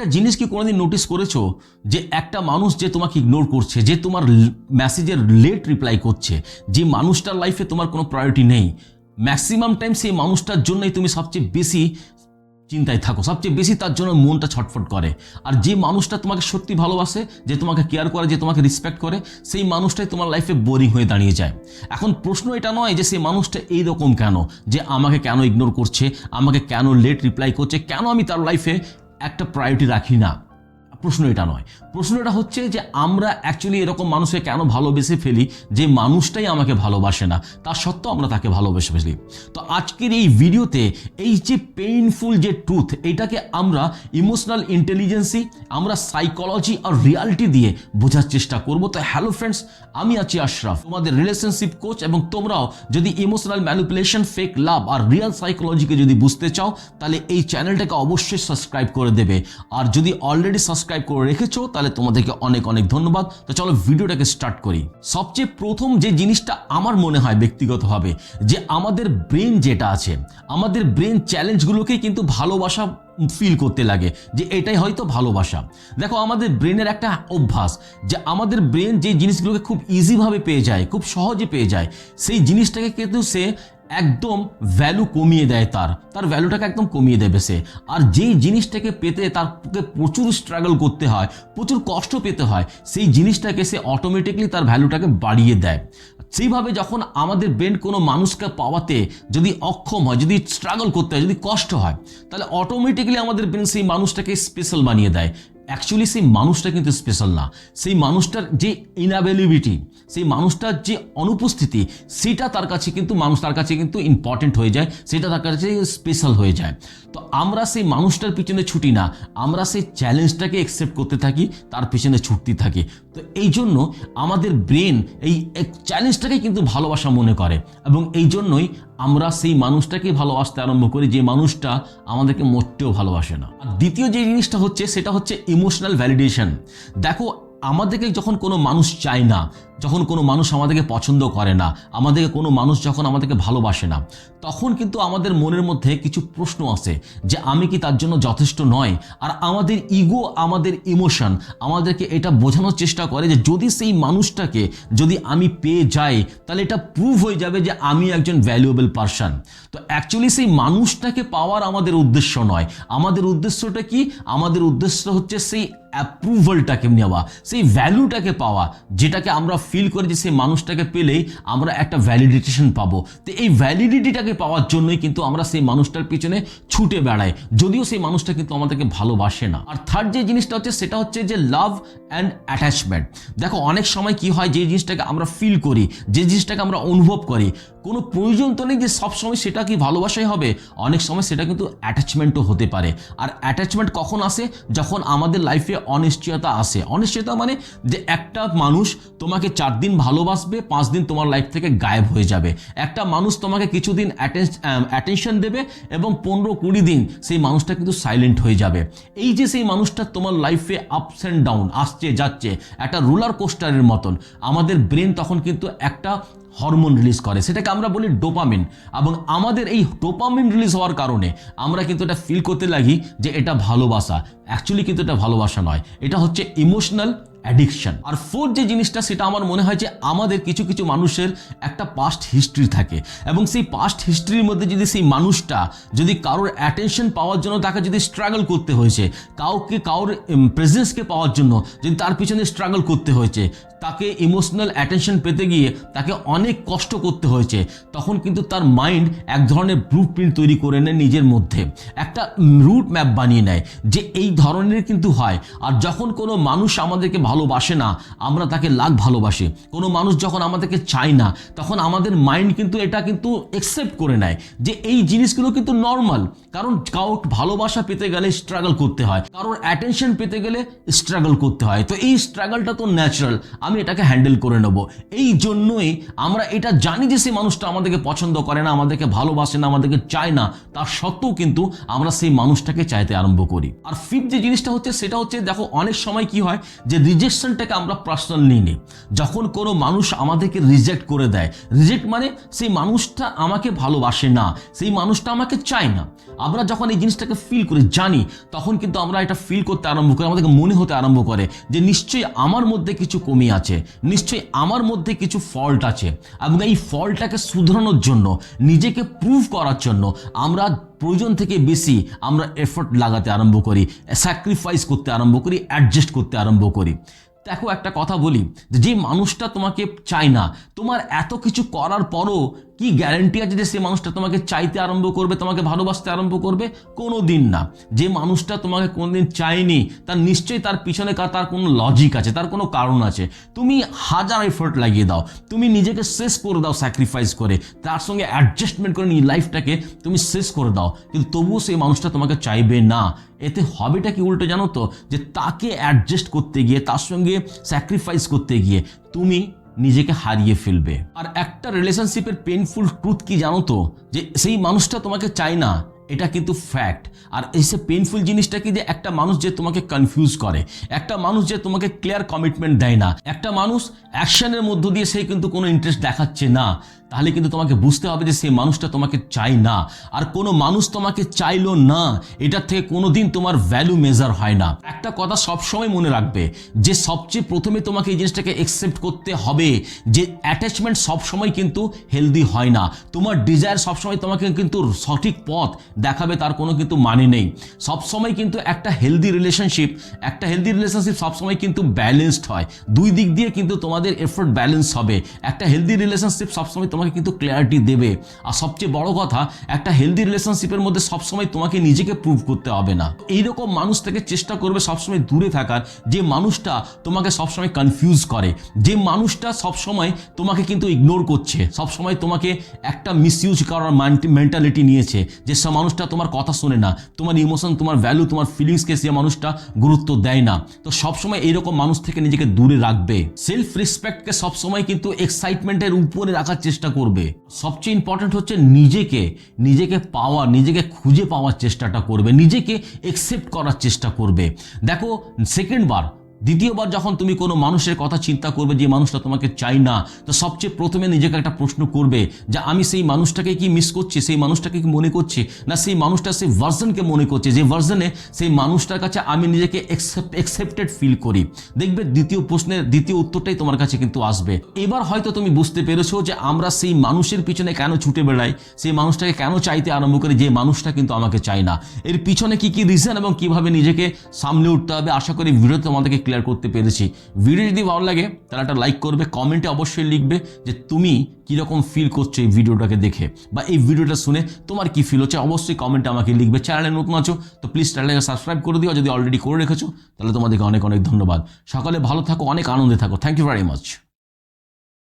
একটা জিনিস কি কোনোদিন নোটিস করেছ? যে একটা মানুষ যে তোমাকে ইগনোর করছে, যে তোমার মেসেজের লেট রিপ্লাই করছে, যে মানুষটার লাইফে তোমার কোনো প্রায়োরিটি নেই ম্যাক্সিমাম টাইম সেই মানুষটার জন্যই তুমি সবচেয়ে বেশি চিন্তায় থাকো, সবচেয়ে বেশি তার জন্য মনটা ছটফট করে। আর যে মানুষটা তোমাকে সত্যি ভালোবাসে, যে তোমাকে কেয়ার করে, যে তোমাকে রেসপেক্ট করে, সেই মানুষটাই তোমার লাইফে বোরিং হয়ে দাঁড়িয়ে যায়। এখন প্রশ্ন এটা নয় যে সেই মানুষটা এই রকম কেন? যে আমাকে কেন ইগনোর করছে, আমাকে কেন লেট রিপ্লাই করছে, কেন আমি তার লাইফে একটা প্রায়োরিটি রাখি না। প্রশ্ন এটা নয়। প্রশ্নটা হচ্ছে যে আমরা অ্যাকচুয়ালি এরকম মানুষকে কেন ভালোবেসে ফেলি? যে মানুষটাই আমাকে ভালোবাসে না, তা সত্ত্বেও আমরা তাকে ভালোবেসে ফেলি। তো আজকের এই ভিডিওতে এই যে পেইনফুল যে ট্রুথ এটাকে আমরা ইমোশনাল ইন্টেলিজেন্সি আমরা সাইকোলজি আর রিয়ালিটি দিয়ে বোঝার চেষ্টা করব। তো হ্যালো ফ্রেন্ডস আমি আছি আশরাফ, তোমাদের রিলেশনশিপ কোচ এবং তোমরাও যদি ইমোশনাল ম্যানিপুলেশন ফেক লাভ আর রিয়াল সাইকোলজিকে যদি বুঝতে চাও, তাহলে এই চ্যানেলটাকে অবশ্যই সাবস্ক্রাইব করে দেবে। আর যদি অলরেডি সাবস্ক্রাইব করে রেখেছো, তাহলে তোমাদেরকে অনেক অনেক ধন্যবাদ। তো চলো ভিডিওটাকে স্টার্ট করি। সবচেয়ে প্রথম যে জিনিসটা আমার মনে হয় ব্যক্তিগতভাবে, যে আমাদের ব্রেন যেটা আছে, আমাদের ব্রেন চ্যালেঞ্জগুলোকেই কিন্তু ভালোবাসা ফিল করতে লাগে, যে এটাই হয়তো ভালোবাসা। দেখো, আমাদের ব্রেনের একটা অভ্যাস, যে আমাদের ব্রেন যে জিনিসগুলোকে খুব ইজিভাবে পেয়ে যায়, খুব সহজে পেয়ে যায়, সেই জিনিসটাকে কিন্তু সে একদম ভ্যালু কমিয়ে দেয় তার। তার ভ্যালুটাকে একদম কমিয়ে দেবে সে। আর যেই জিনিসটাকে পেতে তারকে প্রচুর স্ট্রাগল করতে হয়, প্রচুর কষ্ট পেতে হয়, সেই জিনিসটাকে সে অটোমেটিকলি তার ভ্যালুটাকে বাড়িয়ে দেয়। সেইভাবে যখন আমাদের ব্রেন কোনো মানুষকে পাওয়াতে যদি অক্ষম হয়, যদি স্ট্রাগল করতে হয়, যদি কষ্ট হয়, তাহলে অটোমেটিক্যালি আমাদের ব্রেন সেই মানুষটাকে স্পেশাল বানিয়ে দেয়। অ্যাকচুয়ালি সেই মানুষটা কিন্তু স্পেশাল না। সেই মানুষটার যে ইনঅ্যাভেলেবিলিটি সেই মানুষটার যে অনুপস্থিতি, সেটা তার কাছে কিন্তু মানুষ, তার কাছে কিন্তু ইম্পর্টেন্ট হয়ে যায়, সেটা তার কাছে স্পেশাল হয়ে যায়। তো আমরা সেই মানুষটার পিছনে ছুটি না, আমরা সেই চ্যালেঞ্জটাকে অ্যাকসেপ্ট করতে থাকি, তার পিছনে ছুটতে থাকি। তো এই জন্য আমাদের ব্রেন এই চ্যালেঞ্জটাকে কিন্তু ভালোবাসা মনে করে এবং এই জন্যই আমরা সেই মানুষটাকে ভালোবাসতে আরম্ভ করি, যে মানুষটা আমাদেরকে মোটেও ভালোবাসে না। দ্বিতীয় যে জিনিসটা হচ্ছে, সেটা হচ্ছে ইমোশনাল ভ্যালিডেশন দেখো আমাদেরকে যখন কোনো মানুষ চায় না, যখন কোনো মানুষ আমাদেরকে পছন্দ করে না, আমাদেরকে কোনো মানুষ যখন আমাদেরকে ভালোবাসে না, তখন কিন্তু আমাদের মনের মধ্যে কিছু প্রশ্ন আসে যে আমি কি তার জন্য যথেষ্ট নয়? আর আমাদের ইগো আমাদের ইমোশন আমাদেরকে এটা বোঝানোর চেষ্টা করে যে যদি সেই মানুষটাকে যদি আমি পেয়ে যাই, তাহলে এটা প্রুভ হয়ে যাবে যে আমি একজন ভ্যালুয়েবল পারসন তো অ্যাকচুয়ালি সেই মানুষটাকে পাওয়ার আমাদের উদ্দেশ্য নয়। আমাদের উদ্দেশ্যটা কি? আমাদের উদ্দেশ্য হচ্ছে সেই অ্যাপ্রুভালটাকে নেওয়া, সেই ভ্যালুটাকে পাওয়া, যেটাকে আমরা ফিল করি যে সেই মানুষটাকে পেলেই আমরা একটা ভ্যালিডিটেশন পাবো। তো এই ভ্যালিডিটিটাকে পাওয়ার জন্যই কিন্তু আমরা সেই মানুষটার পিছনে ছুটে বেড়াই। যদিও সেই মানুষটা কিন্তু আমাদেরকে ভালোবাসে না। আর থার্ড যে জিনিসটা হচ্ছে, সেটা হচ্ছে যে লাভ অ্যান্ড অ্যাটাচমেন্ট দেখো, অনেক সময় কি হয়, যে জিনিসটাকে আমরা ফিল করি, যে জিনিসটাকে আমরা অনুভব করি, কোনো প্রয়োজন তো নেই যে সবসময় সেটা কি ভালোবাসাই হবে। অনেক সময় সেটা কিন্তু অ্যাটাচমেন্টও হতে পারে। আর অ্যাটাচমেন্ট কখন আসে? যখন আমাদের লাইফে অনিশ্চয়তা আসে। অনিশ্চয়তা মানে যে একটা মানুষ তোমাকে চার দিন ভালোবাসবে, পাঁচ দিন তোমার লাইফ থেকে গায়েব হয়ে যাবে। একটা মানুষ তোমাকে কিছুদিন অ্যাটেনশন দেবে এবং পনেরো কুড়ি দিন সেই মানুষটা কিন্তু সাইলেন্ট হয়ে যাবে। এই যে সেই মানুষটা তোমার লাইফে আপস অ্যান্ড ডাউন আসছে যাচ্ছে, একটা রোলার কোস্টারের মতন। আমাদের ব্রেন তখন কিন্তু একটা হরমোন রিলিজ করে, সেটাকে আমরা বলি ডোপামিন। এবং আমাদের এই ডোপামিন রিলিজ হওয়ার কারণে আমরা কিন্তু এটা ফিল করতে লাগি যে এটা ভালোবাসা। অ্যাকচুয়ালি কিন্তু এটা ভালোবাসা নয়। এটা হচ্ছে ইমোশনাল অ্যাডিকশন আর ফোর্থ যে জিনিসটা, সেটা আমার মনে হয় যে আমাদের কিছু কিছু মানুষের একটা পাস্ট হিস্ট্রি থাকে। এবং সেই পাস্ট হিস্ট্রির মধ্যে যদি সেই মানুষটা যদি কারোর অ্যাটেনশন পাওয়ার জন্য তাকে যদি স্ট্রাগল করতে হয়েছে, কাউকে, কারোর প্রেজেন্সকে পাওয়ার জন্য যদি তার পিছনে স্ট্রাগল করতে হয়েছে, তাকে ইমোশনাল অ্যাটেনশন পেতে গিয়ে তাকে অনেক কষ্ট করতে হয়েছে, তখন কিন্তু তার মাইন্ড এক ধরনের ব্লু প্রিন্ট তৈরি করে নেয় নিজের মধ্যে। একটা রুট ম্যাপ বানিয়ে নেয় যে এই ধরনের কিন্তু হয়। আর যখন কোনো মানুষ আমাদেরকে ভালোবাসে না, আমরা তাকে লাখ ভালোবাসি। কোনো মানুষ যখন আমাদেরকে চায় না, তখন আমাদের মাইন্ড কিন্তু এটা কিন্তু একসেপ্ট করে নেয় যে এই জিনিসগুলো কিন্তু নর্মাল কারণ কাউ ভালোবাসা পেতে গেলে স্ট্রাগল করতে হয়। কারোর অ্যাটেনশন পেতে গেলে স্ট্রাগল করতে হয়। তো এই স্ট্রাগলটা তো ন্যাচারাল আমি এটাকে হ্যান্ডেল করে নেব। এই জন্যই আমরা এটা জানি যে সেই মানুষটা আমাদেরকে পছন্দ করে না, আমাদেরকে ভালোবাসে না, আমাদেরকে চায় না। তার সত্ত্বেও কিন্তু আমরা সেই মানুষটাকে চাইতে আরম্ভ করি। আর ফিফথ যে জিনিসটা হচ্ছে, সেটা হচ্ছে, দেখো, অনেক সময় কি হয় যে রিজেকশনটাকে আমরা পার্সোনাল নিই নি। যখন কোনো মানুষ আমাদেরকে রিজেক্ট করে দেয় রিজেক্ট মানে সেই মানুষটা আমাকে ভালোবাসে না, সেই মানুষটা আমাকে চায় না। আমরা যখন এই জিনিসটাকে ফিল করি, জানি, তখন কিন্তু আমরা এটা ফিল করতে আরম্ভ করি, আমাদেরকে মনে হতে আরম্ভ করে যে নিশ্চয়ই আমার মধ্যে কিছু কমি আছে, নিশ্চয়ই আমার মধ্যে কিছু ফল্ট আছে। এবং এই ফল্টটাকে শুধরানোর জন্য, নিজেকে প্রুভ করার জন্য আমরা প্রয়োজন থেকে বেশি আমরা এফোর্ট লাগাতে আরম্ভ করি স্যাক্রিফাইস করতে আরম্ভ করি অ্যাডজাস্ট করতে আরম্ভ করি। দেখো একটা কথা বলি যে মানুষটা তোমাকে চায় না, তোমার এত কিছু করার পরও কি গ্যারেন্টি আছে যে সে মানুষটা তোমাকে চাইতে আরম্ভ করবে, তোমাকে ভালোবাসতে আরম্ভ করবে? কোনো দিন না। যে মানুষটা তোমাকে কোনোদিন চায়নি, তার নিশ্চয়ই তার পিছনে তার কোনো লজিক আছে, তার কোনো কারণ আছে। তুমি হাজার এফোর্ট লাগিয়ে দাও, তুমি নিজেকে শেষ করে দাও স্যাক্রিফাইস করে। তার সঙ্গে অ্যাডজাস্টমেন্ট করে নিয়ে লাইফটাকে তুমি শেষ করে দাও। কিন্তু তবুও সেই মানুষটা তোমাকে চাইবে না। এতে হবেটা কি উল্টো জানো তো? যে তাকে অ্যাডজাস্ট করতে গিয়ে, তার সঙ্গে স্যাক্রিফাইস করতে গিয়ে তুমি নিজেকে হারিয়ে ফেলবে। আর একটা রিলেশনশিপের পেনফুল ট্রুথ কি জানো তো? যে সেই মানুষটা তোমাকে চায় না, এটা কিন্তু ফ্যাক্ট আর এই সে পেনফুল জিনিসটা কি যে একটা মানুষ যে তোমাকে কনফিউজ করে, একটা মানুষ যে তোমাকে ক্লিয়ার কমিটমেন্ট দেয় না, একটা মানুষ অ্যাকশনের মধ্য দিয়ে সে কিন্তু কোনো ইন্টারেস্ট দেখাচ্ছে না। তাহলে কিন্তু তোমাকে বুঝতে হবে যে সেই মানুষটা তোমাকে চাই না। আর কোনো মানুষ তোমাকে চাইলো না, এটার থেকে কোনোদিন তোমার ভ্যালু মেজার হয় না। একটা কথা সবসময় মনে রাখবে, যে সবচেয়ে প্রথমে তোমাকে এই জিনিসটাকে একসেপ্ট করতে হবে, যে অ্যাটাচমেন্ট সবসময় কিন্তু হেলদি হয় না। তোমার ডিজায়ার সবসময় তোমাকে কিন্তু সঠিক পথ দেখাবে, তার কোনো কিন্তু মানে নেই। সবসময় কিন্তু একটা হেলদি রিলেশনশিপ একটা হেলদি রিলেশনশিপ সবসময় কিন্তু ব্যালেন্সড হয়। দুই দিক দিয়ে কিন্তু তোমাদের এফোর্ট ব্যালেন্স হবে। একটা হেলদি রিলেশনশিপ সবসময় তোমাকে কিন্তু ক্লিয়ারিটি দেবে। আর সবচেয়ে বড় কথা, একটা হেলদি রিলেশনশিপের মধ্যে সবসময় তোমাকে নিজেকে প্রুভ করতে হবে না। এইরকম মানুষ থেকে চেষ্টা করবে সবসময় দূরে থাকার, যে মানুষটা তোমাকে সবসময় কনফিউজ করে। যে মানুষটা সবসময় তোমাকে কিন্তু ইগনোর করছে। সবসময় তোমাকে একটা মিসইউজ করার মেন্টালিটি নিয়েছে যে সে মানুষটা তোমার কথা শোনে না। তোমার ইমোশন তোমার ভ্যালু তোমার ফিলিংসকে সে মানুষটা গুরুত্ব দেয় না। তো সবসময় এইরকম মানুষ থেকে নিজেকে দূরে রাখবে। সেলফ রেসপেক্টকে সবসময় কিন্তু এক্সাইটমেন্টের উপরে রাখার চেষ্টা করবে। সবচেয়ে ইম্পর্টেন্ট হচ্ছে নিজেকে নিজেকে পাওয়া, নিজেকে খুঁজে পাওয়ার চেষ্টাটা করবে, নিজেকে একসেপ্ট করার চেষ্টা করবে। দেখো সেকেন্ড বার দ্বিতীয়বার যখন তুমি কোনো মানুষের কথা চিন্তা করবে যে মানুষটা তোমাকে চাই না, তো সবচেয়ে প্রথমে নিজেকে একটা প্রশ্ন করবে যে আমি সেই মানুষটাকে কি মিস করছি, সেই মানুষটাকে কি মনে করছি, না সেই মানুষটা সেই ভার্জনকে মনে করছে? যে ভার্জনে সেই মানুষটার কাছে আমি নিজেকে একসেপ্টেড ফিল করি। দেখবে দ্বিতীয় প্রশ্নের দ্বিতীয় উত্তরটাই তোমার কাছে কিন্তু আসবে। এবার হয়তো তুমি বুঝতে পেরেছ যে আমরা সেই মানুষের পিছনে কেন ছুটে বেড়াই, সেই মানুষটাকে কেন চাইতে আরম্ভ করি যে মানুষটা কিন্তু আমাকে চায় না। এর পিছনে কি কি রিজন এবং কীভাবে নিজেকে সামনে উঠতে হবে, আশা করি ভিডিও তোমাদেরকে ক্লিয়ার করতে পেরেছি। ভিডিও যদি ভালো লাগে, তাহলে একটা লাইক করবে কমেন্টে অবশ্যই লিখবে যে তুমি কীরকম ফিল করছ এই ভিডিওটাকে দেখে। বা এই ভিডিওটা শুনে তোমার কি ফিল হচ্ছে, অবশ্যই কমেন্টে আমাকে লিখবে। চ্যানেলে নতুন আছো, তো প্লিজ চ্যানেলটাকে সাবস্ক্রাইব করে দিও। যদি অলরেডি করে রেখেছো, তাহলে তোমাদেরকে অনেক অনেক ধন্যবাদ। সকালে ভালো থাকো, অনেক আনন্দে থাকো। Thank you very much